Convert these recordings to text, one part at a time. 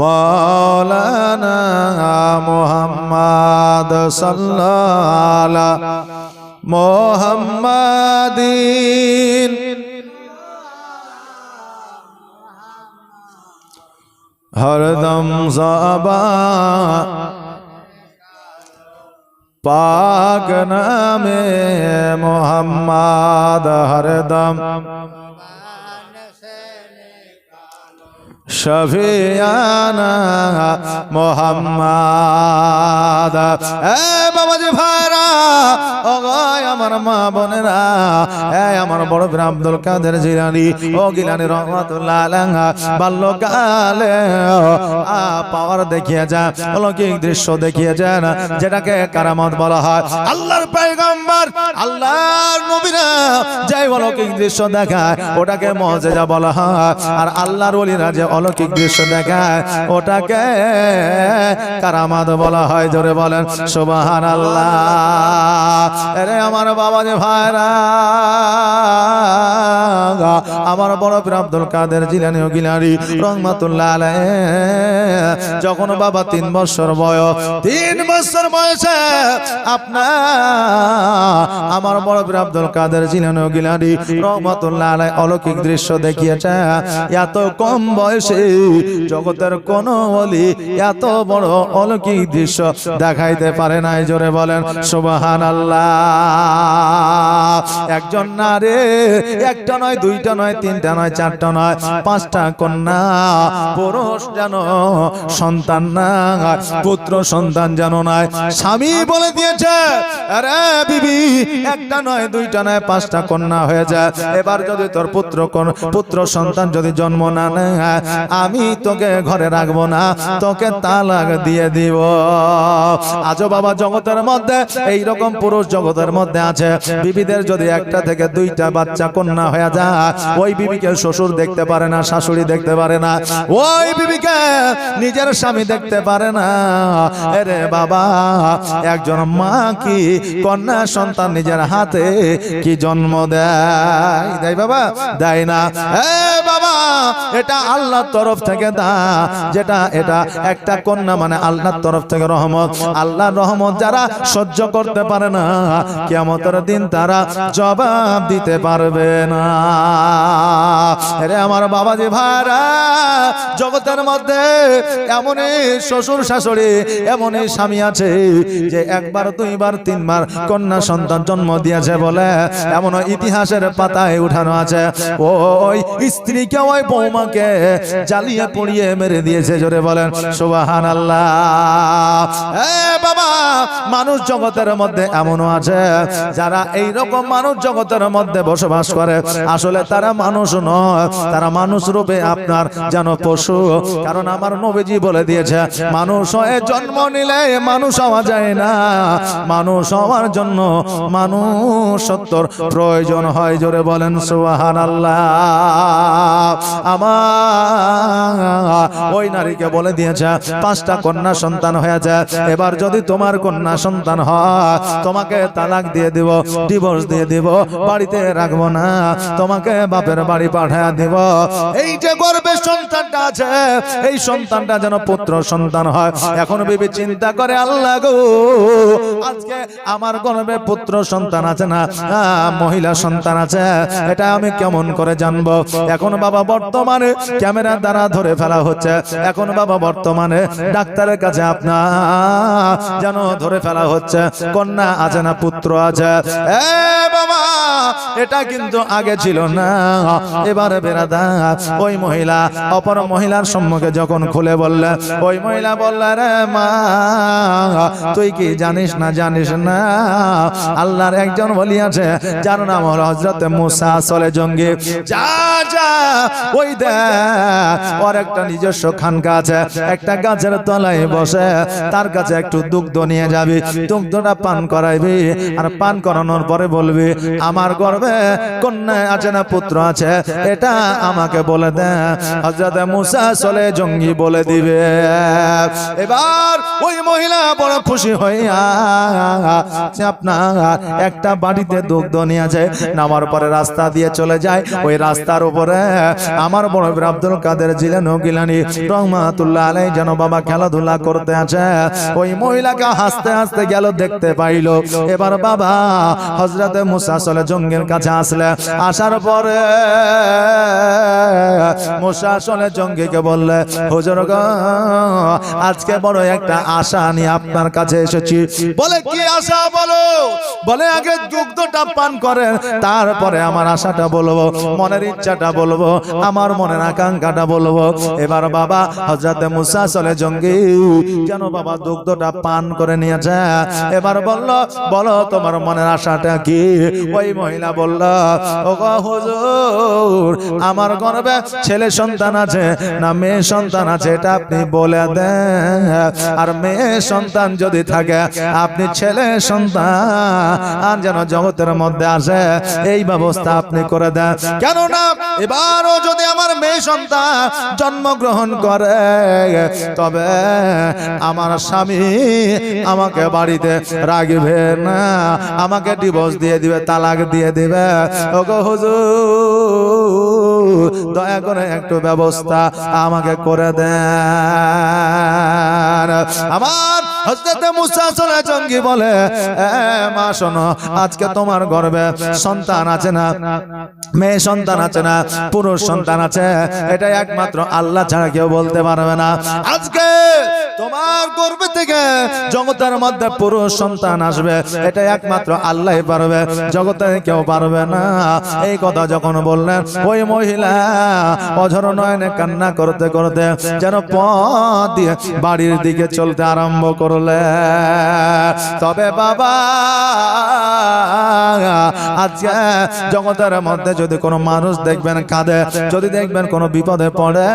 মৌলানা মোহাম্মদ সাল্লাল্লাহ মোহাম্মদিন। হরদম সাবা পাক নামে মোহাম্মদ হরদম শফিয়ানা মোহাম্মদ। এ বাবাজি ভাইরা ও গয় আমার মা বোনেরা, এ আমার বড় বীর আব্দুল কাদের জিলানি, ও গিলানি রহমাতুল্লাহ আলাইহি, বাল্যকালে পাওয়ার দেখিয়ে যান, অলৌকিক দৃশ্য দেখিয়ে যান, যেটাকে কারামত বলা হয়। আল্লাহর পয়গম্বর, আল্লাহর নবীরা যাই অলৌকিক দৃশ্য দেখায়, ওটাকে মজেজা বলা হয়। আর আল্লাহর ওলিরা যে অলৌকিক দৃশ্য দেখায় ওটাকে কারামাত বলা হয় ধরে বলেন সুবাহান আল্লাহ আরে আমার বাবা যে ভাইরা আমার বড় পীর আব্দুল কাদের জিলানি ও গিলানি রহমাতুল্লাহ আলাইহি। যখন বাবা তিন বছর বয়স, তিন বছর বয়সে আপনার আমার বড় পীর আব্দুল কাদের জিলানি ও গিলানি রহমাতুল্লাহ আলাইহি অলৌকিক দৃশ্য দেখিয়েছে। এত কম বয়সে জগতের কোন অলি এত বড় অলৌকিক দৃশ্য দেখাইতে পারে নাই, জোরে বলেন সুবহান একজন নারে, একটা নয় দুইটা নয়, তিনটা নয়, চারটা নয়, পাঁচটা কন্যা, পুরুষ যেন, সন্তান না, পুত্র সন্তান যেন নয় স্বামী বলে দিয়েছে, আরে বিবি, একটা নয়, দুইটা নয়, পাঁচটা কন্যা হয়ে যায় এবার যদি তোর পুত্র পুত্র সন্তান যদি জন্ম না নেয়, আমি তোকে ঘরে রাখব না, তোকে তালাক দিয়ে দিব। আজও বাবা জগতের মধ্যে এই রকম পুরুষ জগতের মধ্যে আছে। বিবিদের যদি একটা থেকে দুইটা বাচ্চা কন্যা হয়ে যায় ওই বিবিকে শ্বশুর দেখতে পারে না, শাশুড়ি দেখতে পারে না, ওই বিবিকে নিজের স্বামী দেখতে পারে না। এরে বাবা, একজন মা কি কন্যা সন্তান নিজের হাতে কি জন্ম দেয়? দেয় বাবা, দেয় না। বাবা, এটা আল্লাহর তরফ থেকে দা যেটা, এটা একটা কন্যা মানে আল্লাহর তরফ থেকে রহমত। আল্লাহর রহমত যারা সহ্য করতে পারে না, কিয়ামতের দিন তারা জবাব দিতে পারবে না। আরে আমার বাবাজি ভাইরা, জগতের মধ্যে এমনই শ্বশুর শাশুড়ি, এমনই স্বামী আছে যে একবার, দুইবার, তিনবার কন্যা সন্তান জন্ম দিয়েছে বলে এমন ইতিহাসের পাতায় উঠানো আছে। ওই স্ত্রীকে, ওই বৌমাকে জ্বালিয়ে পুড়িয়ে মেরে দিয়েছে, জোরে বলেন সুবাহান আল্লাহ বাবা, মানুষ জগতের মধ্যে এমনও আছে, যারা এই রকম মানুষ জগতের মধ্যে বসবাস করে। আসলে তারা মানুষ নয় তারা মানুষ রূপে আপনার যেন পশু। কারণ আমার নবীজি বলে দিয়েছে মানুষ হয়ে জন্ম নিলে মানুষ হওয়া যায় না। মানুষ হওয়ার জন্য মানুষ সত্তর প্রয়োজন হয় জোরে বলেন সুহান আল্লাহ আমার ওই নারীকে বলে দিয়েছে পাঁচটা কন্যা সন্তান হয়েছে এবার যদি তোমার কন্যা সন্তান হয় তোমাকে তালাক দিয়ে দিব ডিভোর্স দিয়ে দিব বাড়িতে রাখব না তোমাকে বাপের বাড়ি পাঠায় দিব। এই যে গর্বের সন্তানটা আছে, এই সন্তানটা যেন পুত্র সন্তান হয়। এখন বিবি চিন্তা করে, আল্লাহ গো, আজকে আমার গর্বে পুত্র সন্তান আছে না মহিলা সন্তান আছে, এটা আমি কেমন করে জানব? এখন বাবা বর্তমানে ক্যামেরা দ্বারা ধরে ফেলা হচ্ছে। এখন বাবা বর্তমানে ডাক্তারের কাছে আপনার যেন ধরে ফেলা হচ্ছে। কন্যা আছে না পুত্র আছে? এ বাবা, এটা কিন্তু আগে ছিল না। এবারে বেড়াদা, ওই মহিলা, অপর মহিলার সম্মুখে যখন খুলে বললে, ওই মহিলা বললে রে মা, তুই কি জানিস না জানিস না? আল্লাহর একজন বলি আছে, যার নাম হলো হজরত মুসা চলে জঙ্গি। যা যা, ওই দেখ ওর একটা নিজস্ব খানকা আছে, একটা গাছের তলায় বসে, তার কাছে একটু দুগ্ধ নিয়ে যাবি, দুগ্ধটা পান করাইবি, আর পান করানোর পরে বলবি, আমার গর্বে কন্যা আছে না পুত্র আছে, এটা আমাকে বলে দেন হজরত মুসা চলে জঙ্গি বলে দিবে। এবার ওই মহিলা বড় খুশি হইয়া আপনার একটা বাড়িতে দুগ্ধ নিয়ে যায়, নামার পরে রাস্তা দিয়ে চলে যায়। ওই রাস্তার উপরে আমার বড় আব্দুল কাদের জিলেন গিলানি রহমাতুল্লাহ আলাই যেন বাবা খেলাধুলা করতে আছে। ওই মহিলাকে হাসতে হাসতে গেল, দেখতে পাইল। এবার বাবা হজরতে মুসা চলে জঙ্গের কাছে আসলে। আসার পরে চলে জঙ্গিকে বললে, হুজুর আজকে বড় একটা আশা নিয়ে আপনার কাছে এসেছি। বলে, কি আশা বলো? বলে, আগে দুগ্ধটা পান করেন, তারপরে আমার আশাটা বলব, মনের ইচ্ছাটা বলব, আমার মনের আকাঙ্ক্ষাটা বলব। এবার বাবা হজরতে মুসা চলে জঙ্গি যেন বাবা দুগ্ধটা পান করে নিয়েছে? এবার বলল, বলো, তোমার মনের আশাটা কি? ওই মহিলা বলল হুজুর, আমার গর্বে ছেলে সন্তান আছে না মেয়ে সন্তান আছে, এটা আপনি বলে দেন। আর মেয়ে সন্তান যদি থাকে, আপনি ছেলে সন্তান যেন জগতের মধ্যে আসে, এই ব্যবস্থা আপনি করে দেন। কেননা, এবারও যদি আমার মেয়ে সন্তান জন্মগ্রহণ করে, তবে আমার স্বামী আমাকে বাড়িতে রাখবে না, আমাকে ডিভোর্স দিয়ে দিবে, তালাক দিয়ে দিবে। ওগো হুজুর দয়া করে একটু ব্যবস্থা আমাকে করে দেন। আমার হজরতে মুসা চলে জঙ্গি বলে মা, শোনো, আজকে তোমার গর্বে সন্তান আছে না? মেয়ে সন্তান আছে না? পুরুষ সন্তান আছে? এটা একমাত্র আল্লাহ ছাড়া কেউ বলতে পারবে না। আজকে তোমার গর্বে থেকে জগতের মধ্যে পুরুষ সন্তান আসবে, এটা একমাত্র আল্লাহ পারবে, জগতে কেউ পারবে না। এই কথা যখন বললেন, ওই মহিলা অঝর নয়নে কান্না করতে করতে যেন পথ দিয়ে বাড়ির দিকে চলতে আরম্ভ করলে। তবে বাবা, আজকে জগতের মধ্যে যদি কোনো মানুষ দেখবেন কাঁদে, যদি দেখবেন কোনো বিপদে পড়ে,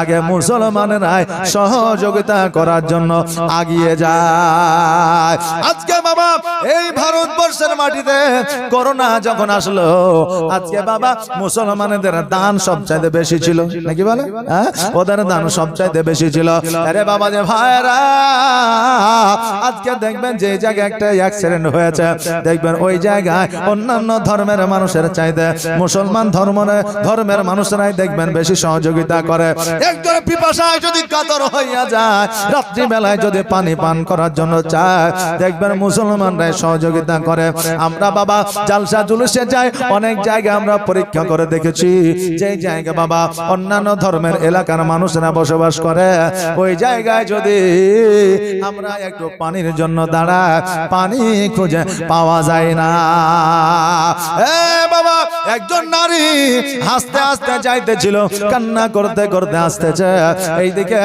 আগে মুসলমানেরাই সহযোগিতা করার জন্য আগিয়ে যায়। আজকে বাবা, এই ভারতবর্ষের মাটিতে করোনা যখন আসলো, আজকে বাবা মুসলমানদের দান সবচাইতে বেশি ছিল। নাকি বলে? হ্যাঁ? ওদের দান সবচাইতে বেশি ছিল। আরে বাবা যে ভাইরা আজকে দেখবেন যে জায়গায় একটা অ্যাক্সিডেন্ট হয়েছে। দেখবেন ওই জায়গায় অন্যান্য ধর্মের মানুষের চাইতে মুসলমান ধর্ম ধর্মের মানুষরাই দেখবেন বেশি সহযোগিতা করে। একজন পিপাসায় যদি কাতর হইয়া যায় রাত্রি বেলায় যদি পানি পান করার জন্য চায়, দেখবেন মুসলমানরাই সহযোগিতা করে। আমরা বাবা, জালসা জুলুসে যাই, অনেক জায়গায় আমরা পরীক্ষা করে দেখেছি, যে জায়গা বাবা অন্যান্য ধর্মের এলাকার মানুষরা বসবাস করে, ওই জায়গায় যদি আমরা একটু পানির জন্য দাঁড়া পানি খুঁজে পাওয়া যায় না। এ বাবা একজন নারী হাসতে হাসতে যাইতেছিল, কান্না করতে করতে আসতেছে এইদিকে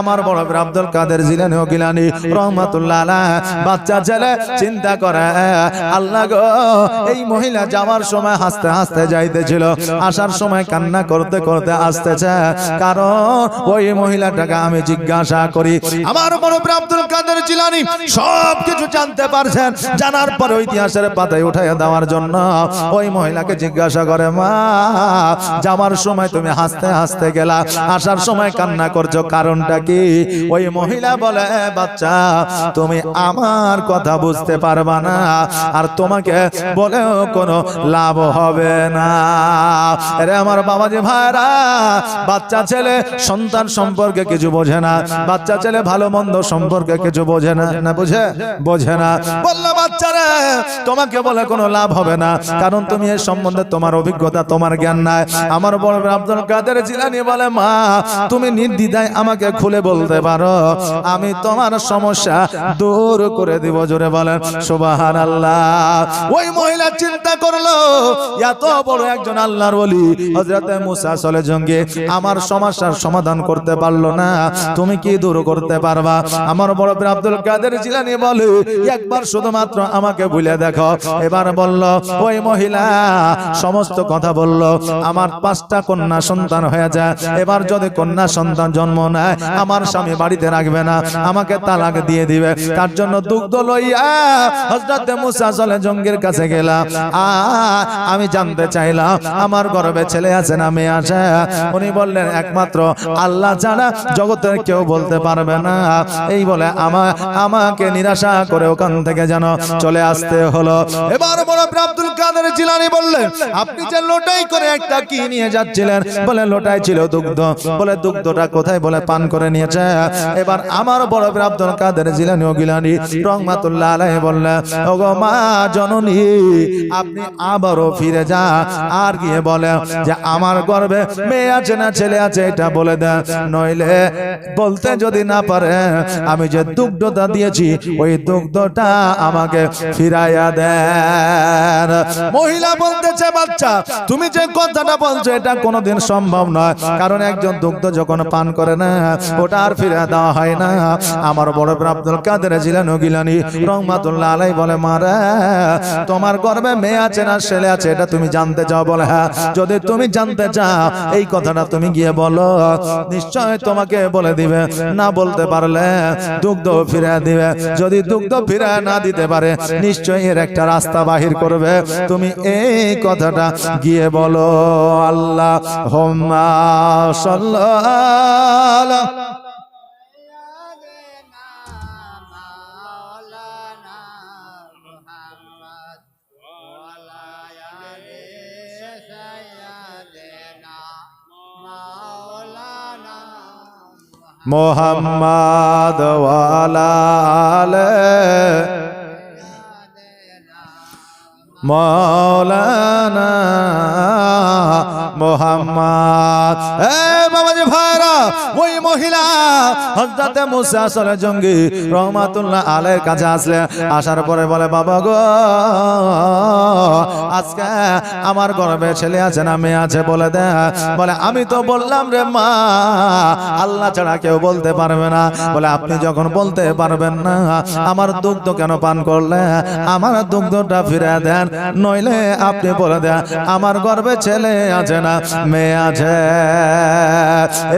আমার বড় আব্দুল কাদের জিলানি গিলানি, রহমাতুল্লাহ বাচ্চা ছেলে, চিন্তা করে, আল্লাহ গো, এই মহিলা যাওয়ার সময় হাসতে হাসতে যাইতেছিল, আসার সময় কান্না করতে করতে আসতেছে কারণ ওই মহিলাটাকে আমি জিজ্ঞাসা করি, আমার বড় আব্দুল কাদের জিলানি সব কিছু জানতে পারছেন, জানার পর ইতিহাসের পাতায় উঠাইয়া দেওয়ার জন্য ওই মহিলাকে জিজ্ঞাসা করে, মা, যাওয়ার সময় তুমি হাসতে হাসতে গেলা। আসার সময় কান্না করছ, কারণটা কি? ওই মহিলা বলে বাচ্চা, তুমি আমার কথা বুঝতে পারবা না। আর তোমাকে বলেও কোনো লাভ হবে না। আরে আমার বাবাজি ভাইরা বাচ্চা ছেলে সন্তান সম্পর্কে কিছু বোঝে না। বাচ্চা ছেলে ভালো মন্দ সম্পর্কে কিছু বোঝে না। না বুঝে? বোঝে না। বলল, বাচ্চারা, তোমাকে বলে কোনো লাভ হবে না। কারণ তুমি এর সম্বন্ধে তোমার অভিজ্ঞতা, তোমার জ্ঞান নাই। আমার বড় আব্দুল কাদের জিলানি বলে, মা, তুমি নির্দ্বিধায় আমাকে খুলে বলতে পারো। আমি তোমার সমস্যা দূর করে দিব। জোরে বলেন সুবাহান আল্লাহ ওই মহিলা চিন্তা করল, এত বড় একজন আল্লাহর বলি হজরতে মুসা চলে জঙ্গে। আমার সমস্যার সমাধান করতে পারল না। তুমি কি দূর করতে পারবা? আমার বড় আব্দুল কাদের জিলানি বলে, একবার শুধুমাত্র আমাকে ভুলে দেখো। এবার বলল, ওই মহিলা সমস্ত কথা বলল। আমার পাঁচটা কন্যা সন্তান হয়ে যায়। এবার যদি কন্যা সন্তান জন্ম নেয়, আমার স্বামী বাড়িতে রাখবে না। আমাকে তালাক দিয়ে দিবে। তার জন্য দুগ্ধ লইয়া হজরতে মুসা চলে জঙ্গির কাছে গেলাম। আমি জানতে চাইলাম, আমার গর্বে ছেলে আছে না মেয়ে আছে? উনি বললেন, একমাত্র আল্লাহ ছাড়া জগতের কেউ বলতে পারবে না। এই বলে আমা, আমাকে নিরাশা করে ওখান থেকে যেন চলে আসতে হলো। এবার বড় আব্দুল কাদের জিলানি বললেন আপনি যে লোটাই করে একটা কি নিয়ে যাচ্ছিলেন? বলে লোটাই ছিল দুগ্ধ। বলে দুগ্ধটা কোথায়? বলে পান করে নিয়েছে। এবার আমার বড় আব্দুল কাদের জিলানি ও গিলানি রহমাতুল্লাহ আলাইহি বললেন ওগো মা জননী আপনি আবারও ফিরে যা। আর গিয়ে বলে যে আমার গর্বে মেয়ে আছে না ছেলে আছে? এটা বলে দেন নইলে বলতে যদি না পারে আমি যে দুগ্ধটা দিয়েছি ওই দুগ্ধটা আমাকে ফিরাইয়া দেন। মহিলা বলতেছে বাচ্চা, তুমি যে কথাটা বলছো, এটা কোনোদিন সম্ভব নয়। কারণ একজন দুগ্ধ যখন পান করে না, ওটা আর ফিরে দেওয়া হয় না। আমার বড় আব্দুল কাদের জিলানি গিলানি রহমাতুল্লাহ আলাই বলে, মারে, তোমার গর্বে মেয়ে আছে না ছেলে আছে, এটা তুমি জানতে চাও বলে হ্যাঁ? যদি তুমি জানতে চাও, এই কথাটা তুমি গিয়ে বলো। নিশ্চয় তোমাকে বলে দিবে, না বলতে পারলে দুগ্ধ ফিরে দিবে। যদি দুগ্ধ ফিরে না দিতে পারে নিশ্চয় এর একটা রাস্তা বাহির করবে। তুমি এই কথাটা গিয়ে বলো আল্লাহ হোম্মা মোহাম্মদ ওয়ালালে মৌলানা মোহাম্মদ। এ ভাইরা ওই মহিলা, হযরতে মুসা আসলে জঙ্গি, রহমাতুল্লাহ আলাইহির কাছে আসলে, আসার পরে বলে, বাবা গো, আজকে আমার গর্বে ছেলে আছে না মেয়ে আছে বলে দে। বলে, আমি তো বললাম রে মা, আল্লাহ ছাড়া কেউ বলতে পারবে না। বলে, আপনি যখন বলতে পারবেন না, আমার দুগ্ধ কেন পান করলে? আমার দুগ্ধটা ফিরে দেন, নইলে আপনি বলে দেন, আমার গর্বে ছেলে আছে না মেয়ে আছে।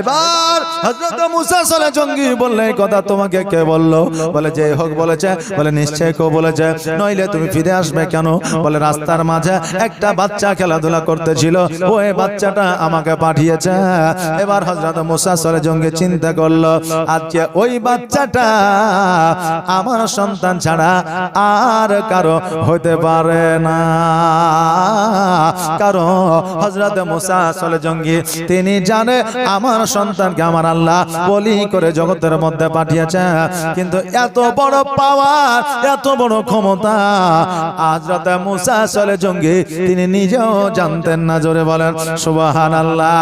এবার হযরত মুসা সালে জঙ্গি বললে কথা তোমাকে কে বলল? বলে, যে হোক বলেছে। বলে, নিশ্চয় কেউ বলেছে। নইলে তুমি ফিরে আসবে কেন? বলে, রাস্তার মাঝে একটা বাচ্চা খেলাধুলা করতেছিল। ওই বাচ্চাটা আমাকে পাঠিয়েছে। এবার হযরত মুসা সালে জঙ্গি চিন্তা করল, আজকে ওই বাচ্চাটা আমার সন্তান ছাড়া আর কারও হতে পারে না। কারণ হযরত মুসা সালে জঙ্গি, তিনি জানে আমার সন্তানকে আমার আল্লাহ বলি করে জগতের মধ্যে পাঠিয়েছে। কিন্তু এত বড় পাওয়ার এত বড় ক্ষমতা, হযরত মুসা সালে জঙ্গি, তিনি নিজেও জানতেন না, জোরে বলেন সুবহান আল্লাহ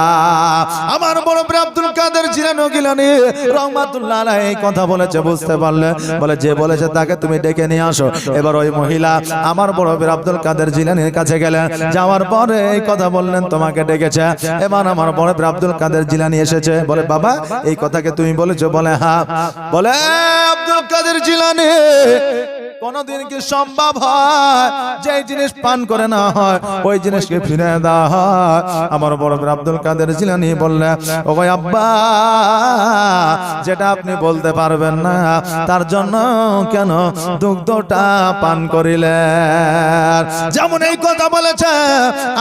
আমার বড় আব্দুল কাদের জিলানি গিলানি রহমাতুল্লাহ এই কথা বলেছে, বুঝতে পারলে বলে, যে বলেছে তাকে তুমি ডেকে নিয়ে আসো। এবার ওই মহিলা আমার বড় ভাই আব্দুল কাদের জিলানির কাছে গেলেন। যাওয়ার পরে এই কথা বললেন, তোমাকে ডেকেছে। এবার আমার বড় ভাই আব্দুল কাদের জিলানি এসেছে বলে বাবা এই কথাকে তুমি বলেছ বলে হা বলে আব্দুল কাদের জিলানি কোনদিন কি সম্ভব হয় যে জিনিস পান করে না হয়, ওই জিনিসকে ফিরে দেওয়া হয়? আমার বড় আব্দুল কাদের জিলানি বললেন ও ভাই আব্বা, যেটা আপনি বলতে পারবেন না, তার জন্য কেন দুগ্ধটা পান করিলেন? যেমন এই কথা বলেছে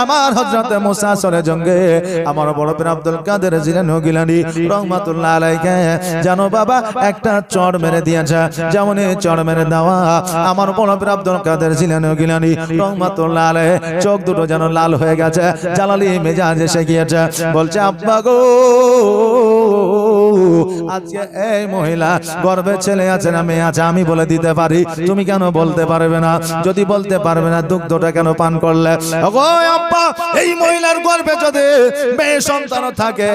আমার হজরতে মুসা সরে জঙ্গে। আমার বড় আব্দুল কাদের জিলানি গিলানি রহমাতুল্লাহ আলাইকে জানো বাবা, একটা চড় মেরে দিয়েছে। যেমন এই চড় মেরে দেওয়া আমার পীর আব্দুল কাদের জিলানি গিলানি রহমাতুল্লাহ লালে চোখ দুটো যেন লাল হয়ে গেছে জালালি মেজাজ এসে গিয়েছে বলছে আব্বা গো! আজকে এই মহিলা গর্বে ছেলে আছে না মেয়ে আছে, আমি বলে দিতে পারি। তুমি কেন বলতে পারবে না? যদি বলতে পারবে না, দুগ্ধটা কেন পান করলে? এই মহিলার গর্বে যদি মেয়ে সন্তান থাকে,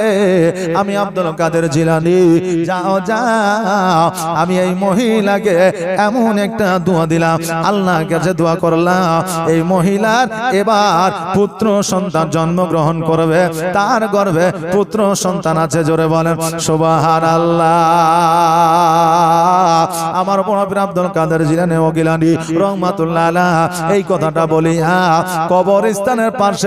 আমি আব্দুল কাদের জিলানি। যাও যাও, আমি এই মহিলাকে এমন একটা দোয়া দিলাম, আল্লাহর কাছে দোয়া করলাম। এই মহিলার এবার পুত্র সন্তান জন্মগ্রহণ করবে, তার গর্বে পুত্র সন্তান আছে, জোরে বলেন আমার পীর আব্দুল কাদের জিলানি ও গিলানি রহমাতুল্লাহ এই কথাটা বলি হ্যাঁ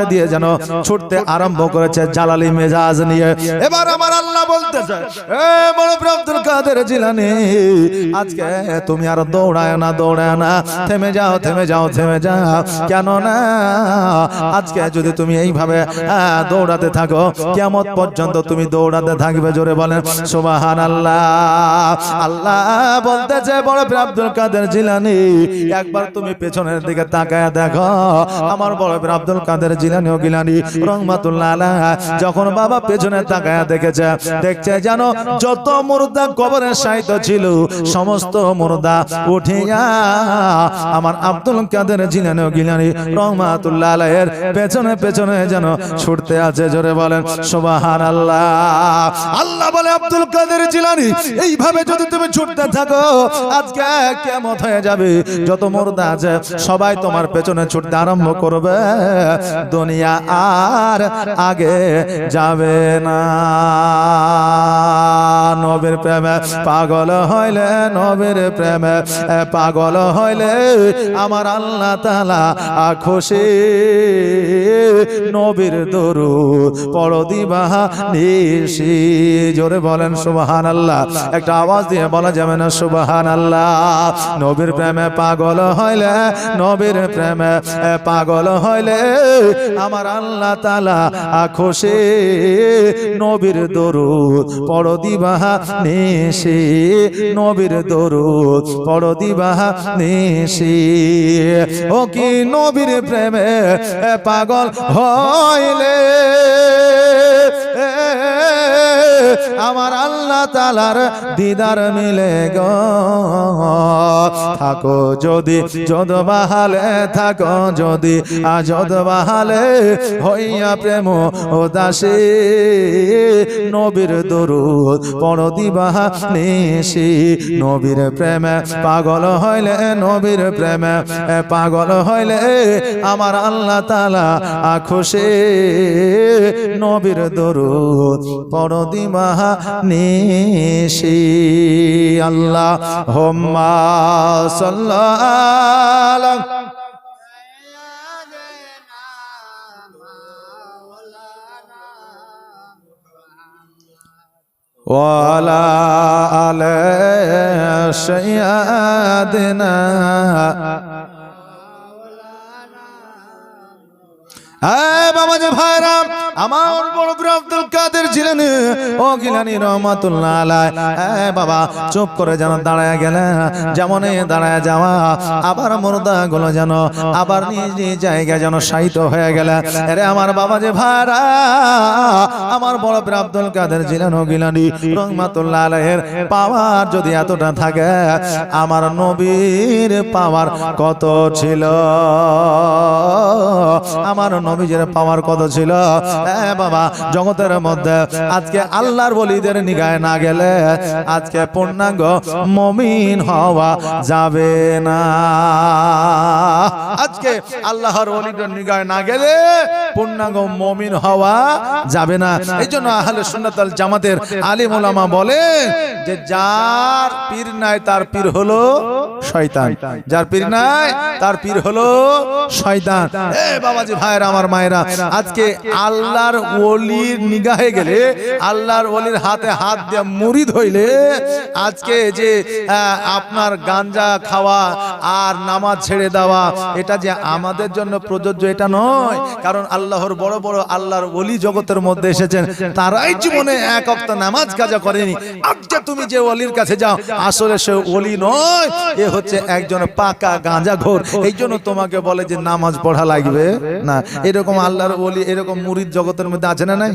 দিয়ে যেন ছুটতে আরম্ভ করেছে জালালি মেজাজ নিয়ে। এবার আমার আল্লাহ জিলানি আজকে তুমি আর দৌড়ায় না না। থেমে যাও থেমে যাও থেমে কেন না আজকে যদি তুমি এইভাবে আহ, দৌড়াতে থাকো কেমন পর্যন্ত তুমি দৌড়াতে থাকবে জোরে বলেন। যখন বাবা পেছনে তাকায় দেখেছে, দেখছে জানো যত মুর্দা কবরে সাহিত্য ছিল, সমস্ত মুর্দা উঠিয়া আমার আব্দুল কাদের জিলানি ও গিলানি, রহমাতুল্লাহ আলাইয়ের পেছনে পেছনে যেন ছুটতে আছে। জোরে বলেন সুবাহান আল্লাহ আল্লাহ বলে আব্দুল কাদের জিলানি, এইভাবে যদি তুমি ছুটতে থাকো, আজকে কেমন হয়ে যাবে? যত মুর্দা আছে, সবাই তোমার পেছনে ছুটতে আরম্ভ করবে। দুনিয়া আর আগে যাবে না। নবীর প্রেমে পাগল হইলে নবীর প্রেমে পাগল হইলে আমার আল্লাহ তালা খুশি। নবীর দরু পড় দিবা নিশি। জোরে বলেন সুবাহান আল্লাহ একটা আওয়াজ দিয়ে বলা যাবে না সুবাহান আল্লাহ নবীর প্রেমে পাগল হইলে, নবীর প্রেমে পাগল হইলে আমার আল্লাহ তালা খুশি। নবীর দরুদ পড় দিবা নিশি নবীর দরুদ পড় দিবা নেশে। ও কি নবীর প্রেমে পাগল হইলে? আমার আল্লাহ তালার দিদার মিলে গো। থাকো যদি যদ বাহালে থাকো যদি আজদ বাহালে হইয়া প্রেম ও দাসী নবীর দরুদ পড় দিবা নিশি। নবীর প্রেমে পাগল হইলে, নবীর প্রেমে পাগল হইলে আমার আল্লাহ তালা খুশি। নবীর দরুদ পড় দিবা নিশি আল্লাহ হোম্মা সাল্লাল্লাহ وعلى آل سيدنا হ্যাঁ বাবা যে ভাইরা আমার বড় বড় আব্দুল কাদের ছিলেন ও গিলানি রহমাতুল্লাহ আলাই হ্যাঁ বাবা, চুপ করে যেন দাঁড়ায় গেলে যেমন দাঁড়ায় যাওয়া, আবার মুর্দা গুলো যেন, আবার নিজ নিজ জায়গায় যেন শায়িত হয়ে গেলে। আরে আমার বাবা যে ভাড়া আমার বড় বড় আব্দুল কাদের ছিলেন ও গিলানি রহমাতুল্লাহ আলাইয়ের পাওয়ার যদি এতটা থাকে, আমার নবীর পাওয়ার কত ছিল? আমার নবীজের পাওয়ার কত ছিল? এ বাবা, জগতের মধ্যে আজকে আল্লাহর বলিদের নিগায় না গেলে আজকে পূর্ণাঙ্গ মমিন হওয়া যাবে না। আজকে আল্লাহর বলিদের নিগায় না গেলে পূর্ণাঙ্গ মমিন হওয়া যাবে না। এই জন্য আহলে সুন্নাতাল জামাতের আলিম ওলামা বলে যে যার পীর নাই, তার পীর হলো শয়তান। যার পীর নাই, তার পীর হলো শয়তান। এ বাবাজি ভাইরা, আমার মায়েরা, আজকে আল্লাহর ওলির নিগাহে গেলে, আল্লাহর ওলির হাতে হাত দিয়ে মুড়ি ধইলে, আজকে যে আপনার গাঞ্জা খাওয়া আর নামাজ ছেড়ে দেওয়া, এটা যে আমাদের জন্য প্রযোজ্য, এটা নয়। কারণ আল্লাহর বড় বড় আল্লাহর ওলি জগতের মধ্যে এসেছেন, তারাই জীবনে এক অক্ত নামাজ কাজা করেনি। আজকে তুমি যে ওলির কাছে যাও, আসলে সে ওলি নয়, এ হচ্ছে একজন পাকা গাঁজা ঘোর। এই জন্য তোমাকে বলে যে নামাজ পড়া লাগবে না। এরকম আল্লাহর ওলি, এরকম মুরিদ জগতের মধ্যে আছে না নাই?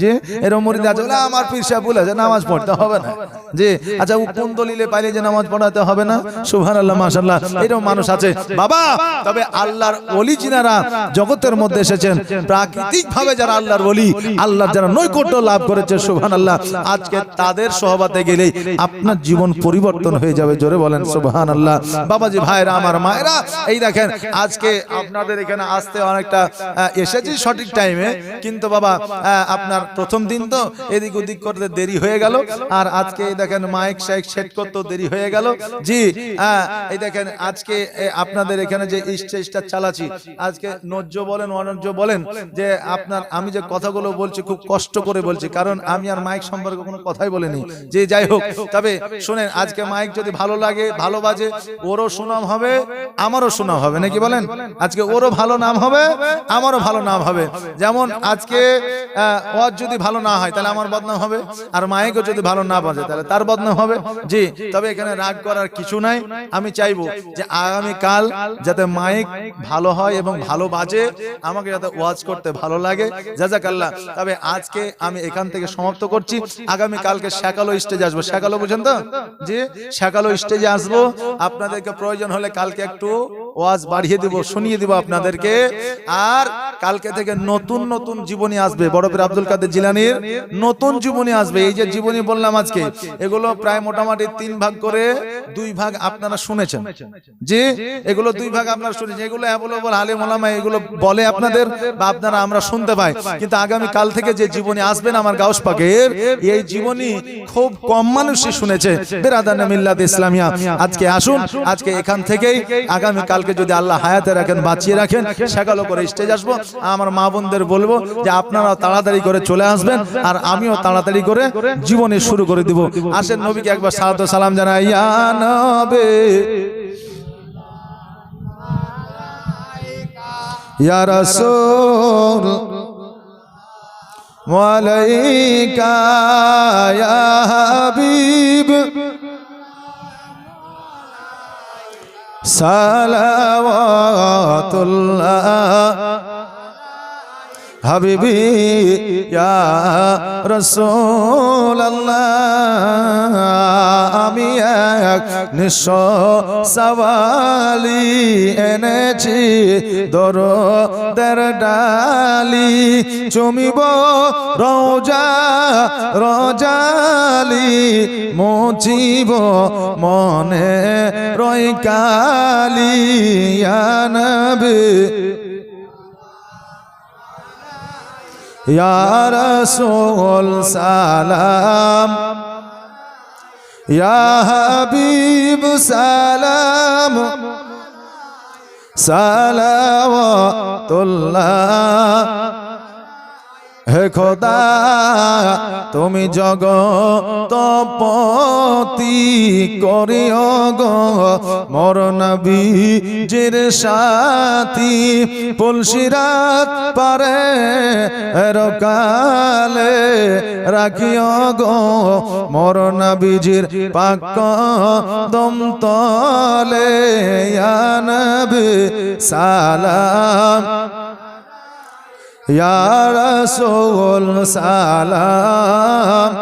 যে এরকম মুরিদ আছে। বলে, আমার পীর সাহেব বলেছে নামাজ পড়তে হবে না। যে আচ্ছা কোন দলিলে পাইলে যে নামাজ পড়াতে হবে না? সুবহানাল্লাহ, মাশাআল্লাহ। এরকম মানুষ আছে। বাবা, তবে আল্লাহর ওলি যিনারা জগতের মধ্যে এসেছেন প্রাকৃতিক ভাবে যারা আল্লাহর ওলি, আল্লাহর যারা নৈকট্য লাভ করেছে সুবহানাল্লাহ, আজকে তাদের সহবাতে গেলে আপনার জীবন পরিবর্তন হয়ে যাবে, জোরে বলেন, সুবহানাল্লাহ। রহমাতুল্লাহ বাবাজি, ভাইরা, আমার মায়েরা, এই দেখেন, আজকে আপনাদের এখানে আসতে অনেকটা এসেছি সঠিক টাইমে কিন্তু বাবা আপনার প্রথম দিন তো এদিক ওদিক করতে দেরি হয়ে গেল। আর আজকে দেখেন মাইক শাইক সেট করতেও দেরি হয়ে গেল। জি এই দেখেন আজকে আপনাদের এখানে যে স্টেজটা চালাচ্ছি, আজকে নজ্য বলেন, অনজ্য বলেন, যে আপনার আমি যে কথাগুলো বলছি খুব কষ্ট করে বলছি, কারণ আমি আর মাইক সম্পর্কে কোনো কথাই বলিনি। যে যাই হোক, তবে শুনেন, আজকে মাইক যদি ভালো লাগে, ভালো বাজে, ওরও সুনাম হবে, আমারও সুনাম হবে, নাকি বলেন? আজকে ওরও ভালো নাম হবে, আমারও ভালো নাম হবে। যেমন আজকে ওর যদি ভালো না হয়, তাহলে আমার বদনাম হবে। আর মাইকও যদি ভালো না বাজে, তাহলে তার বদনাম হবে। জি, তবে এখানে রাগ করার কিছু নাই। আমি চাইব যে আগামী কাল যাতে মাইক ভালো হয় এবং ভালো বাজে, আমাকে যাতে ওয়াজ করতে ভালো লাগে। জাজাকাল্লাহ। তবে আজকে আমি এখান থেকে সমাপ্ত করছি। আগামী কালকে শাকালো স্টেজে আসব। শাকালো বুঝেন তো? জি শাকালো স্টেজে আসব। আপনাদেরকে প্রয়োজন হলে কালকে একটু ওয়াজ বাড়িয়ে দিব, শুনিয়ে দিব আপনাদেরকে। আর কালকে থেকে নতুন নতুন জীবনী আসবে। বড় পীর আব্দুল কাদের জিলানির নতুন জীবনী আসবে। এই যে জীবনী বললাম আজকে, এগুলো প্রায় মোটামুটি তিন ভাগ করে দুই ভাগ আপনারা শুনেছেন। যে এগুলো দুই ভাগ আপনারা শুনেছেন। এগুলো অ্যাভেলেবল আলেম এগুলো বলে আপনাদের বা আপনারা আমরা শুনতে পাই। কিন্তু আগামী কাল থেকে যে জীবনী আসবেন আমার গাউস পাকের, এই জীবনী খুব কম মানুষই শুনেছে। বেরাদান মিল্লাত ইসলামিয়া। আজকে আসুন, আজকে এখান থেকেই আগামী কালকে যদি আল্লাহ হায়াতে রাখেন, বাঁচিয়ে রাখেন সেকালো করে স্টেজ আসব। আমার মা বোনদের বলব যে আপনারাও তাড়াতাড়ি করে চলে আসবেন আর আমিও তাড়াতাড়ি করে জীবনে শুরু করে দিব। আসেন নবীকে একবার সালাত সালাম জানাই। ইয়া নবে। ইয়া রাসূল ওয়ালাইকা ইয়া হাবিব। সালাওয়াতুল্লাহ। হাবিবি, ইয়া আমি এক নিঃস্ব সওয়ালি এনেছি, দরদের ডালি চুমিব রোজা, রজালি মুচিব মনে রই কালি রাসূল সালাম। হাবিব সালাম। সালাওয়াতুল্লাহ। হে খোদা, তুমি জগতপতি, করিও গো মর নবীজির সাথী। পুলসিরাত পারে রকালে রাখিও গো মর নবীজির পাক দম তলে নবী, সালাম ইয়া রাসূল সালাম